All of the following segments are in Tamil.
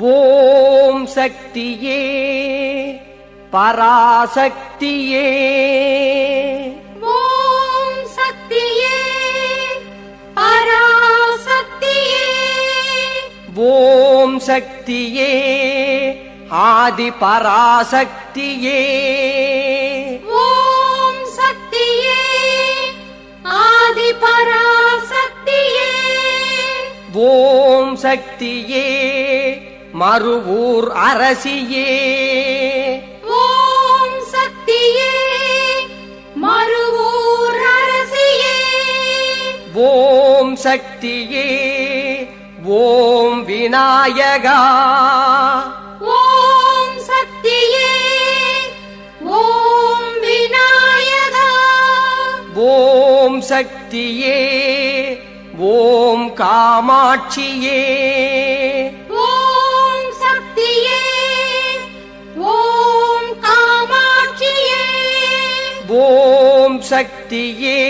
ஓம் சக்தியே பராசக்தியே. ஓம் சக்தியே பராசக்தியே. ஓம் சக்தியே ஆதி பராசக்தியே. ஓம் சக்தியே ஆதி பராசக்தியே. ஓம் சக்தியே மறுவூர் அரசியே. ஓம் சக்தியே மறுவூர் அரசியே. ஓம் சக்தியே ஓம் விநாயகா. ஓம் சக்தியே ஓம் விநாயகா. ஓம் சக்தியே ஓம் காமாட்சியே. ஓம் சக்தியே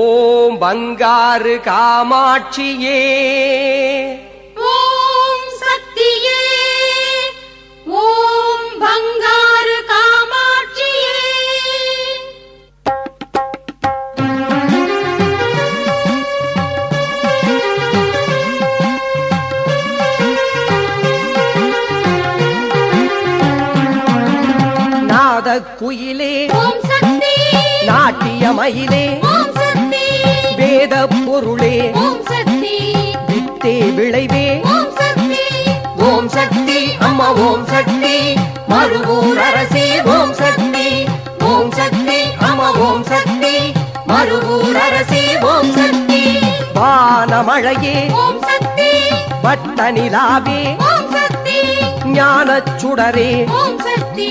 ஓம் பங்காரு காமாட்சியே. ஓம் சக்தியே ஓம் பங்காரு காமாட்சியே. நாத குயிலே ஓம் மயிலே வேத பொருளே வித்தே விளைவே ஓம் சக்தி ஓம் சக்தி அம்மா ஓம் சக்தி மறுவூர் அரசி ஓம் சக்தி ஓம் சக்தி அம்மா ஓம் சக்தி மறுவூர் அரசி ஓம் சக்தி வானமழையே ஓம் சக்தி வட்ட நிலாவே ஓம் சக்தி ஞானச் சுடரே ஓம் சக்தி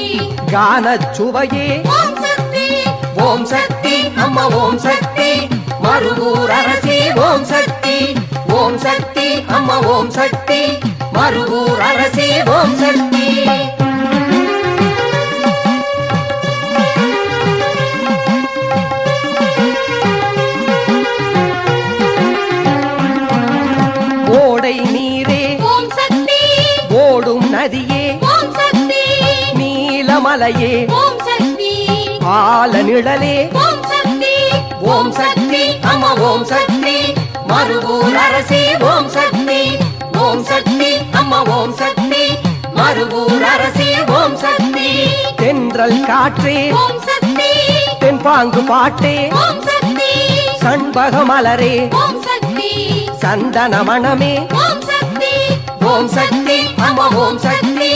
கானச் சுவையே ஓம் சக்தி ஓம் சக்தி அம்மா ஓம் சக்தி. மறுவூர் அரசி ஓம் சக்தி. ஓம் சக்தி அம்மா ஓம் சக்தி. மறுவூர் அரசி ஓம் சக்தி. ஓடை நீரே ஓடும் நதியே நீலமலையே ஆல நிழலே ஓம் சக்தி அம்மா ஓம் சக்தி மறுவூர் அரசி ஓம் சக்தி ஓம் சக்தி அம்மா ஓம் சக்தி மறுவூர் அரசி ஓம் சக்தி தென்றல் காற்றே ஓம் சக்தி தென்பாங்கு பாட்டே ஓம் சக்தி சண்பக மலரே ஓம் சக்தி சந்தன மணமே ஓம் சக்தி ஓம் சக்தி அம்மா ஓம் சக்தி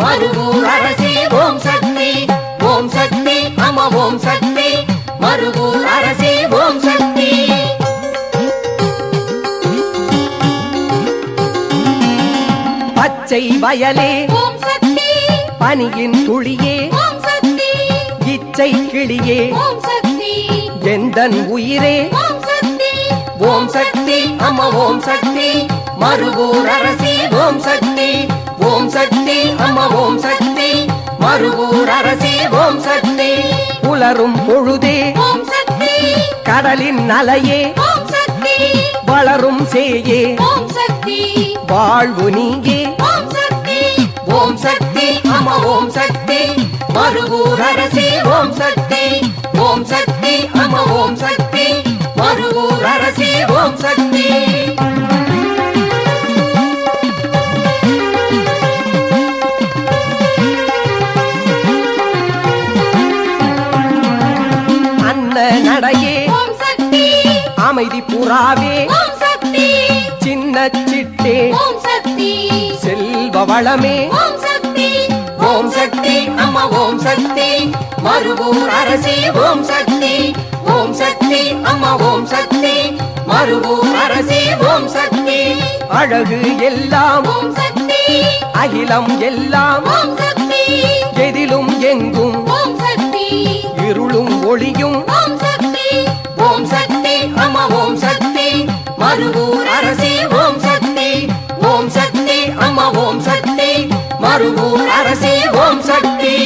மறுவூர் அரசி ஓம் சக்தி ஓம் சக்தி அம்மா ஓம் சக்தி மறுவூர் அரசி ஓம் சக்தி. பச்சை வயலே ஓம் சக்தி. பனியின் துளியே ஓம் சக்தி. இச்சை கிளியே ஓம் சக்தி. எந்தன் உயிரே ஓம் சக்தி. ஓம் சக்தி அம்மா ஓம் சக்தி. மறுவூர் அரசி ஓம் சக்தி. ஓம் சக்தி அம்மா ஓம் சக்தி. மறுவூர் அரசி ஓம் சக்தி. புலரும் பொழுதே கடலின் அலையே வளரும் சேயே வாழ்வு நீங்கே ஓம் சக்தி ஓம் சக்தி அம்மா ஓம் சக்தி மறுவூர் அரசி ஓம் சக்தி ஓம் சக்தி அம்மா ஓம் சக்தி மறுவூர் அரசி ஓம் சக்தி வளமே ஓம் சக்தி ஓம் சக்தி அம்மா ஓம் சக்தி மறுவூர் அரசி ஓம் சக்தி ஓம் சக்தி அம்மா ஓம் சக்தி மறுவூர் அரசி ஓம் சக்தி அழகு எல்லாம் ஓம் சக்தி அகிலம் எல்லாம் ஓம் சக்தி எதிலும் எங்கும் ஓம் சக்தி இருளும் ஒளியும் ஓம் சக்தி ஓம் சக்தி அம்மா ஓம் சக்தி மறுவூர் அரசி மறுவூர் அரசி ஓம் சக்தி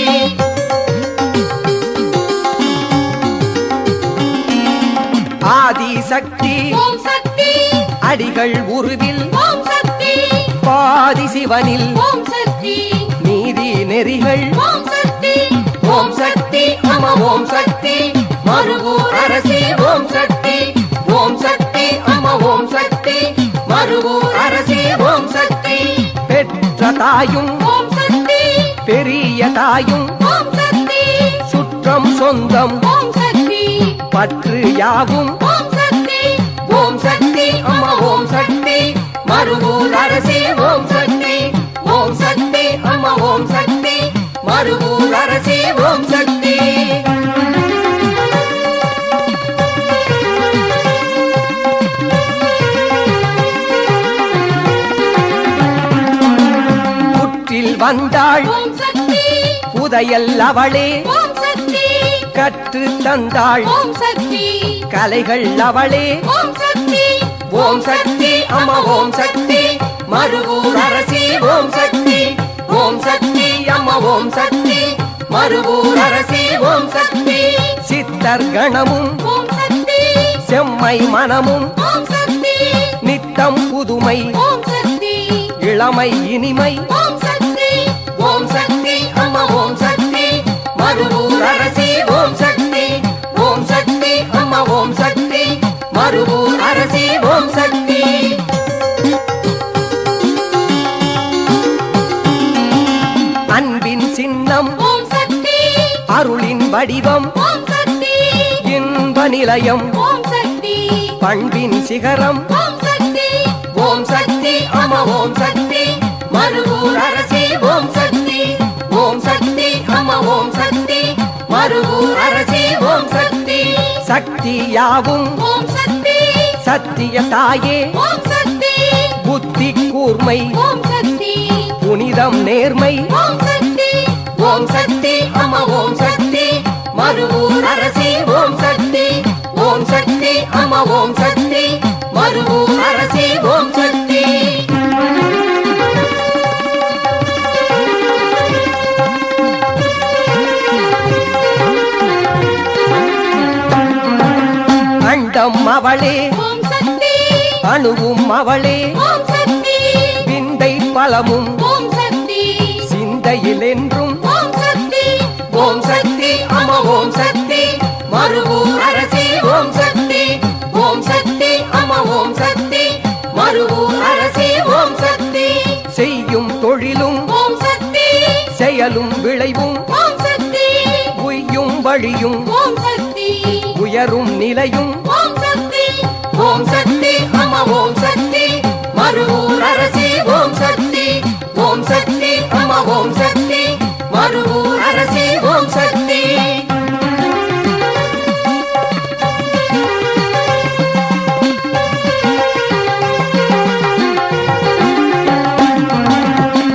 ஆதி சக்தி அடிகள் உருவில் ஓம் சக்தி பாதி சிவனில் ஓம் சக்தி நீதி நெறிகள் ஓம் சக்தி ஓம் சக்தி அம்மா ஓம் சக்தி மறுவூர் அரசி ஓம் சக்தி ஓம் சக்தி அம்மா ஓம் சக்தி மறுவூர் அரசி ஓம் சக்தி தாயும் பெரிய தாயும் சுற்றம் சொந்தம் பற்று யாவும் ஓம் சக்தி. அம்மா ஓம் சக்தி. மறுவூர் அரசி ஓம் சக்தி. ஓம் சக்தி. அம்மா ஓம் சக்தி. மறுவூர் வந்தாள் புதையல் அவளே கற்று தந்தாள் கலைகள் அவளே ஓம் சக்தி அம்மா ஓம் சக்தி மறுவூர் அரசி ஓம் சக்தி ஓம் சக்தி அம்மா ஓம் சக்தி மறுவூர் அரசி ஓம் சக்தி சித்தர் கணமும் செம்மை மனமும் நித்தம் புதுமை இளமை இனிமை ஓம் சக்தி. மறுவூர் அரசி ஓம் சக்தி. ஓம் சக்தி அம்மா ஓம் சக்தி. மறுவூர் அரசி ஓம் சக்தி. அன்பின் சின்னம் ஓம் சக்தி. அருளின் வடிவம் ஓம் சக்தி. இன்ப நிலையம் ஓம் சக்தி. பண்பின் சிகரம் ஓம் சக்தி. ஓம் சக்தி அம்மா ஓம் சக்தி. சக்தி சக்தி யாவும் ஓம் சக்தி. சத்திய தாயே. புத்தி கூர்மை. புனிதம் நேர்மை. ஓம் சக்தி. ஓம் சக்தி. அம்மா ஓம் சக்தி. மறுவூர் அரசி ஓம் சக்தி. ஓம் சக்தி அம்மா ஓம் அவளே அணுவும் அவளே விந்தை பலமும் சிந்தையில் என்றும் ஓம் சக்தி அம்மா ஓம் சக்தி மறுவூர் அரசி ஓம் சக்தி ஓம் சக்தி அம்மா ஓம் சக்தி மறுவூர் அரசி ஓம் சக்தி செய்யும் தொழிலும் ஓம் சக்தி செயலும் விளைவும் ஓம் சக்தி உய்யும் வழியும் ஓம் சக்தி உயரும் நிலையும் ஓம் சக்தி அம்மா ஓம் சக்தி. மறுவூர் அரசி ஓம் சக்தி. ஓம் சக்தி அம்மா ஓம் சக்தி. மறுவூர் அரசி ஓம் சக்தி.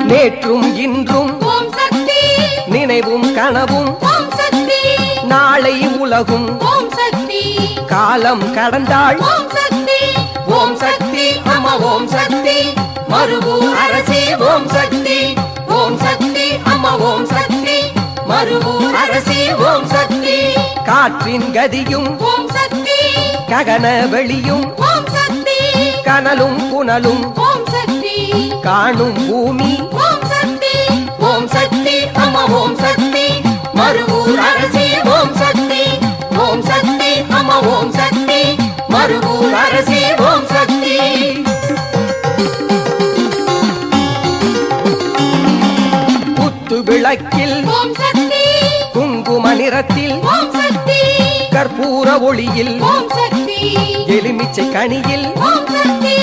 நேற்றும் இன்றும் ஓம் சக்தி. நினைவும் கனவும் ஓம் சக்தி. நாளை உலகும் ஓம் சக்தி. காலம் கடந்தாள் ஓம் சக்தி. மறுவூர் அரசி ஓம் சக்தி. ஓம் சக்தி அம்மா ஓம் சக்தி. மறுவூர் அரசி ஓம் சக்தி. காற்றின் கதியும் ஓம் சக்தி. ககன வெளியும் ஓம் சக்தி. கனலும் புனலும் ஓம் சக்தி. காணும் பூமி ஓம் சக்தி. ஓம் சக்தி அம்மா ஓம் சக்தி. மறுவூர் சக்தி கற்பூர ஒளியில் எலுமிச்சை கனியில் ஓம் சக்தி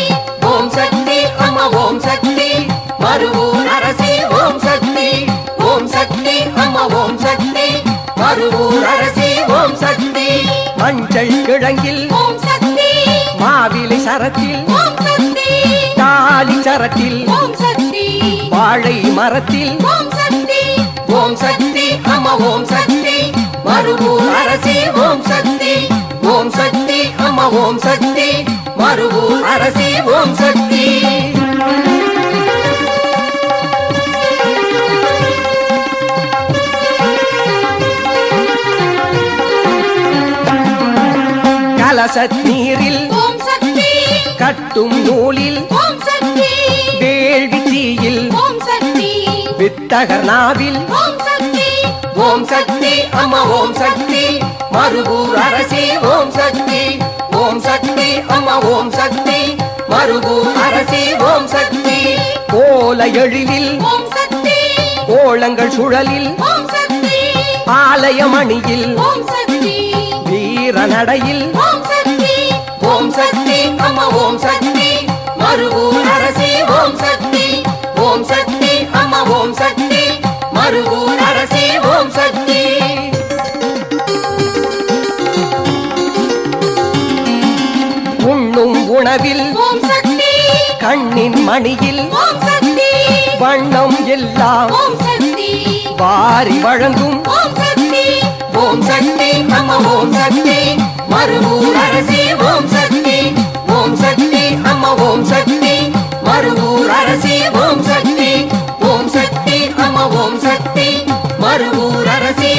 ஓம் சக்தி அம்மா ஓம் சக்தி மறுவூர் அரசி ஓம் சக்தி ஓம் சக்தி அம்மா ஓம் சக்தி மறுவூர் அரசி ஓம் சக்தி மஞ்சள் கிழங்கில் மாவிலை சரத்தில் தாலி சரத்தில் வாழை மரத்தில் ஓம் சக்தி ஓம் சக்தி அம்மா ஓம் சக்தி மறுவூர் அரசி ஓம் சக்தி. ஓம் சக்தி அம்மா ஓம் சக்தி. மறுவூர் அரசி ஓம் சக்தி. கலசத் நீரில் ஓம் சக்தி. கட்டும் நூலில் வேள்வி வித்தகர் நாவில் ஓம் சக்தி அம்மா ஓம் சக்தி. மறுவூர் அரசி ஓம் சக்தி. ஓம் சக்தி அம்மா ஓம் சக்தி. மறுவூர் அரசி ஓம் சக்தி. கோல எழிலில் கோலங்கள் சுழலில் ஆலயமணியில் ஓம் சக்தி. வீர நடையில் ஓம் சக்தி அம்மா ஓம் சக்தி. மறுவூர் மறுவூர் அரசி ஓம் சக்தி உண்ணும் உணவில் கண்ணின் மணியில் வண்ணம் எல்லாம் வாரி வழங்கும் ஓம் சக்தி அம்மா ஓம் சக்தி மறுவூர் அரசி ஓம் சக்தி ஓம் சக்தி அம்மா ஓம் சக்தி மறுவூர் அரசி ஓம் சக்தி ஓம் சக்தி அம்மா ஓம் சக்தி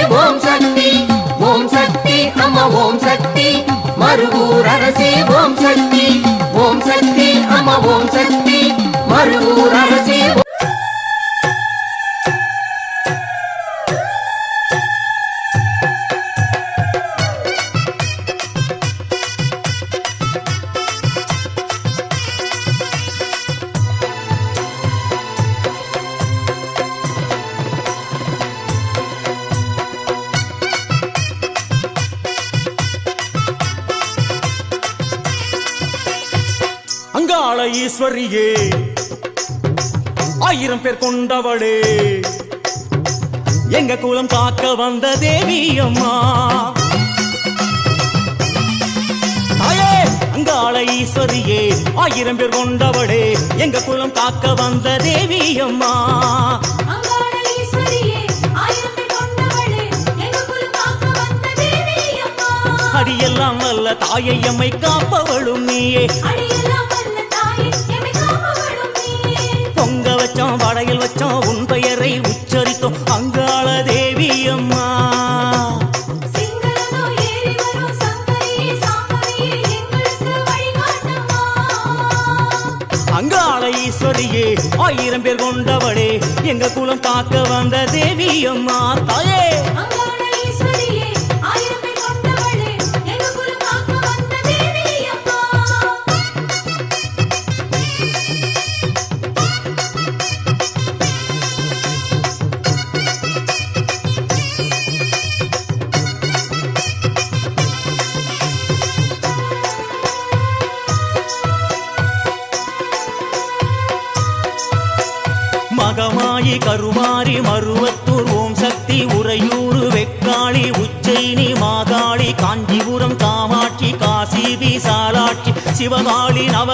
ஓம் சக்தி ஓம் சக்தி அம்மா ஓம் சக்தி. மறுவூர் அரசே ஓம் சக்தி. ஓம் சக்தி அம்மா ஓம் சக்தி. மறுவூர் அரசே ஆயிரம் பேர் கொண்டவளே. எங்க குலம் காக்க வந்த தேவி அம்மா. தாயே அங்காள ஈஸ்வரியே ஆயிரம் பேர் கொண்டவளே. எங்க குலம் காக்க வந்த தேவி அம்மா. அம்மா. அடியெல்லாம் வல்ல தாயை எம்மை காப்பவளும் நீயே. வச்சோம் உன் பெயரை உச்சரித்தோம். அங்காள தேவி அம்மா. அங்காள ஈஸ்வரியே ஆயிரம் பேர் கொண்டவளே. எங்க குலம் காக்க வந்த தேவி அம்மா தாயே.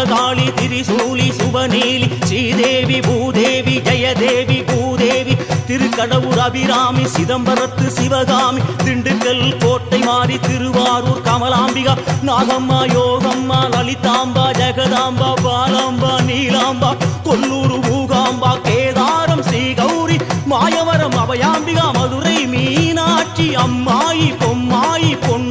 சிவகாளி திரிசூலி சுவநீலி ஸ்ரீதேவி பூதேவி ஜெயதேவி பூதேவி திருக்கடவுர் அபிராமி சிதம்பரத்து சிவகாமி திண்டுக்கல் கோட்டை மாறி திருவாரூர் கமலாம்பிகா நாகம்மா யோகம்மா லலிதாம்பா ஜெகதாம்பா பாலாம்பா நீலாம்பா கொல்லூர் மூகாம்பா கேதாரம் ஸ்ரீ கௌரி மாயவரம் அபயாம்பிகா மதுரை மீனாட்சி அம்மாயி பொம்மாயி பொன்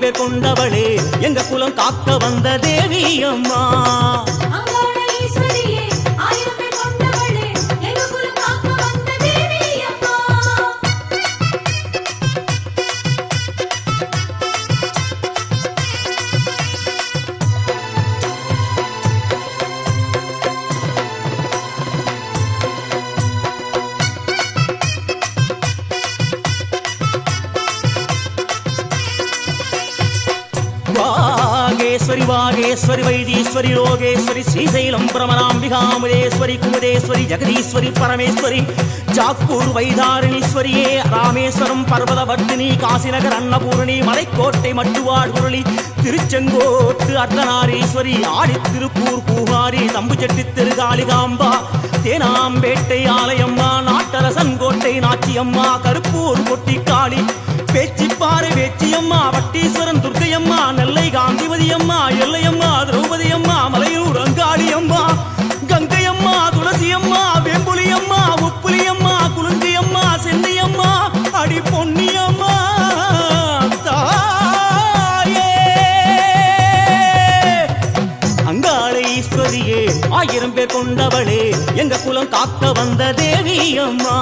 பேர் கொண்டவளே எங்க குலம் காக்க வந்த தேவி அம்மா. வாகேஸ்வரி வாகேஸ்வரி வைதீஸ்வரி ரோகேஸ்வரி ஸ்ரீசைலம் பிரமராம்பிகாமுதேஸ்வரி குமுதேஸ்வரி ஜெகதீஸ்வரி பரமேஸ்வரி ஜாக்கூர் வைதாரணீஸ்வரியே ராமேஸ்வரம் பர்வதவர்த்தினி காசிநகர் அன்னபூரணி மலைக்கோட்டை மட்டுவாள் குரளி திருச்செங்கோட்டு அர்த்தநாரீஸ்வரி ஆடி திருப்பூர் பூகாரி தம்புச்செட்டி திருகாளிகாம்பா தேனாம்பேட்டை ஆலயம்மா நாட்டரசன் கோட்டை நாச்சியம்மா கருப்பூர் பேச்சு பாரு வேச்சியம்மா வட்டீஸ்வரன் துர்க்கையம்மா நெல்லை காந்திவதியம்மா எல்லையம்மா திரௌபதியம்மா மலையூர் அங்காடியம்மா கங்கையம்மா துளசியம்மா வெம்புலியம்மா உப்புலியம்மா குலுஞ்சியம்மா சென்னியம்மா அடி பொன்னியம்மா அங்காளீஸ்வரியே ஆயிரம் பேர் கொண்டவளே எங்க குலம் காக்க வந்த தேவி அம்மா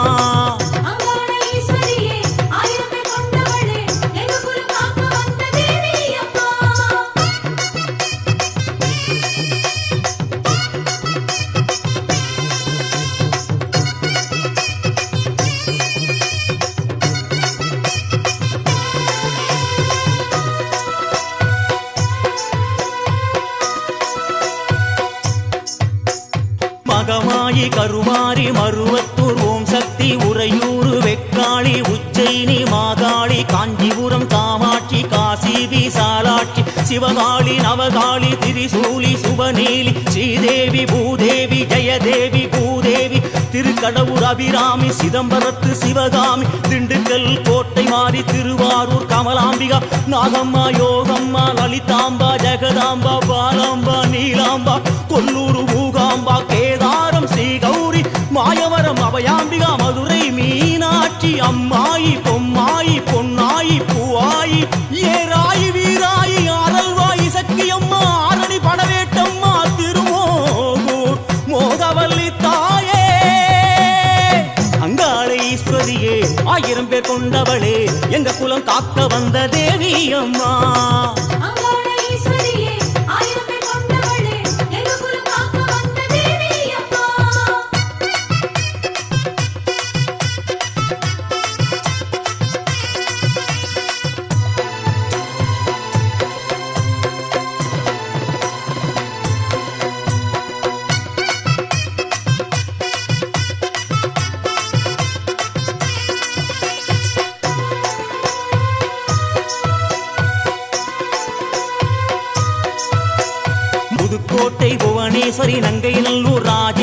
கடவுர் அபிராமி சிதம்பரத்து சிவகாமி திண்டுக்கல் கோட்டை மாறி திருவாரூர் கமலாம்பிகா நாகம்மா யோகம்மா லலிதாம்பா ஜெகதாம்பா பாலாம்பா நீலாம்பா கொல்லூர் மூகாம்பா கேதாரம் ஸ்ரீகௌரி மாயவரம் அபயாம்பிகா மதுரை மீனாட்சி அம்மாயி பொம்மாயி பொன்னாயி பூவாயி ஏரா ஆயிரம் பேர் கொண்டவளே எங்க குலம் காக்க வந்த தேவி அம்மா.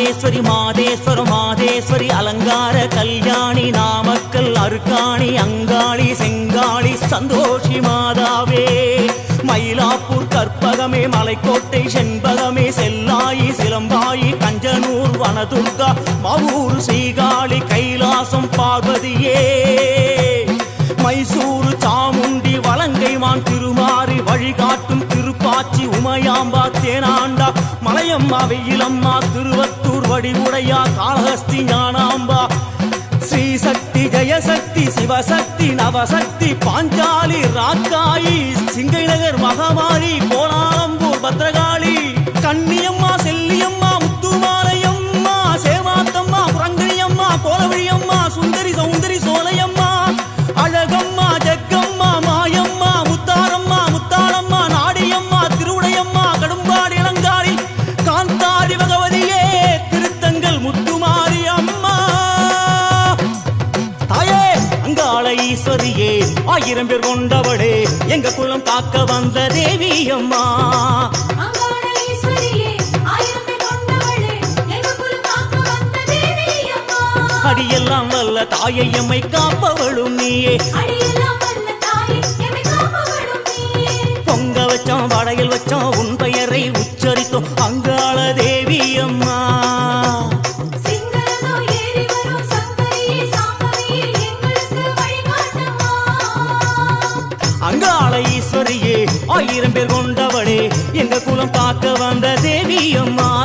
மாதேஸ்வரி மாதேஸ்வர மாதேஸ்வரி அலங்கார கல்யாணி நாமக்கல் அருக்காணி அங்காளி செங்காளி சந்தோஷி மாதாவே. மயிலாப்பூர் கற்பகமே மலைக்கோட்டை செண்பகமே செல்லாயி சிலம்பாயி கஞ்சனூர் வனதுர்கா மவூர் ஸ்ரீகாளி கைலாசம் பார்வதியே. மைசூரு சாமுண்டி வலங்கைமான் திருமாறி வழிகாட்டும் திருப்பாச்சி உமையாம்பா தேனாண்டா மலையம்மா வெயிலம்மா திருவத்தூர் வடிவுடையா காளஹஸ்தி ஞானாம்பா. ஸ்ரீசக்தி ஜெயசக்தி சிவசக்தி நவசக்தி பாஞ்சாலி ராக்காயி சிங்கை நகர் மகாமாரி கோலாலம்பூர் பத்ரகாளி. ஆயிரம் பேர் கொண்டவளே எங்க குலம் காக்க வந்த தேவி அம்மா அடியெல்லாம் வல்ல தாயை எம்மை காப்பவளும் நீயே. பொங்க வச்சோம் வடையில் வச்சோம் உன் பெயரை உச்சரித்தோம். அங்காள பார்க்க வந்த தேவியம்மா.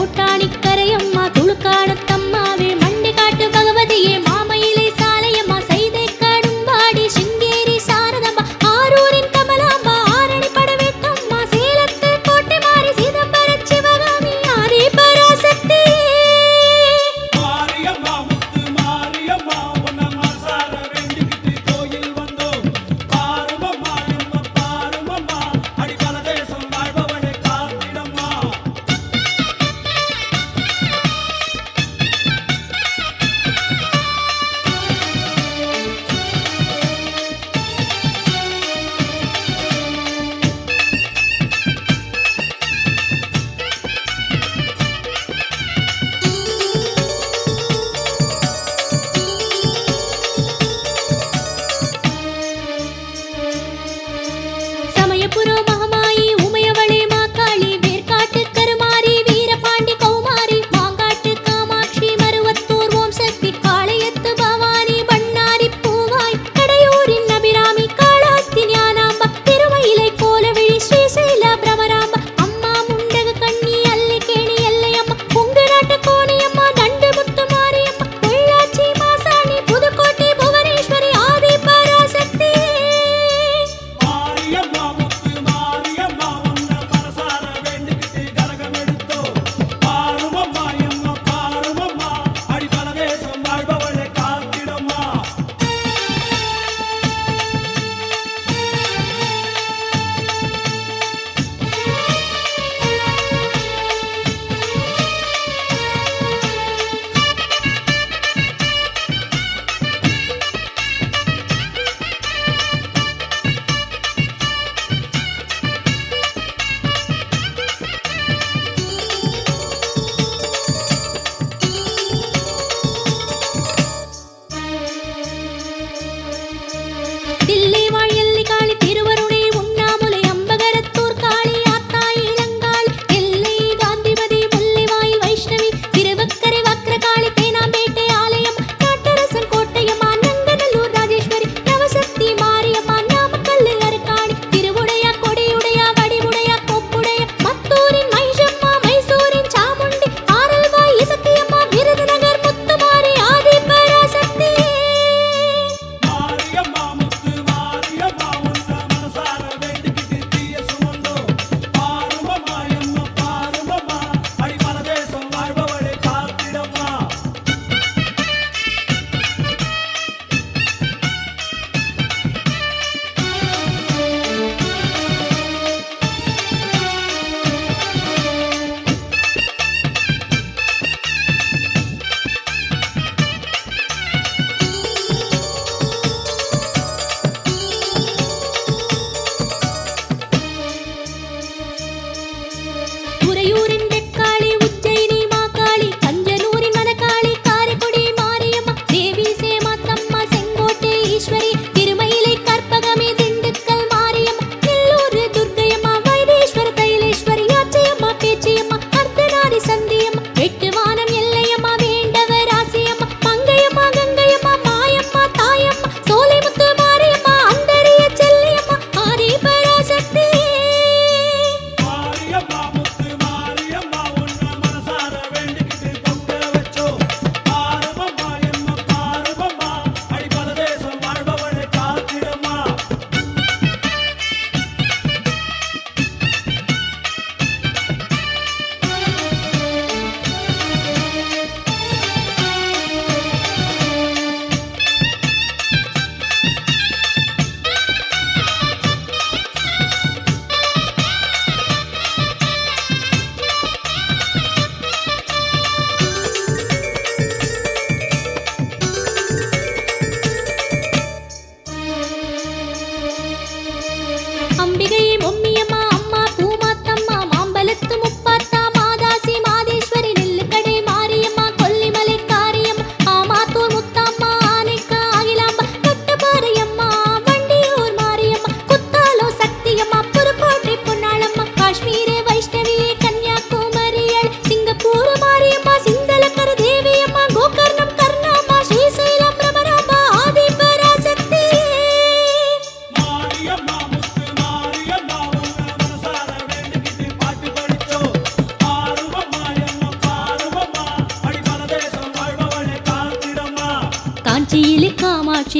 put on my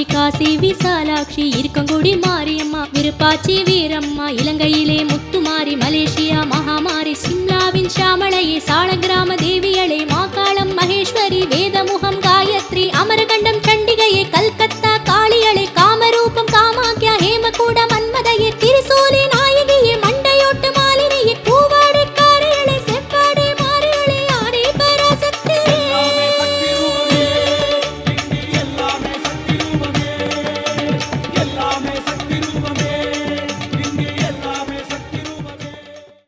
Meenakshi Kashi Visalakshi Irukkankudi Mariamma Virupakshi Veeramma இலங்கையிலே முத்துமாரி மலேசியா மகாமாரி சிம்லாவின் சாமளையே சாலகிராம தேவியளே மாகாளம் மகேஸ்வரி வேதமுகம் காயத்ரி அமரகன்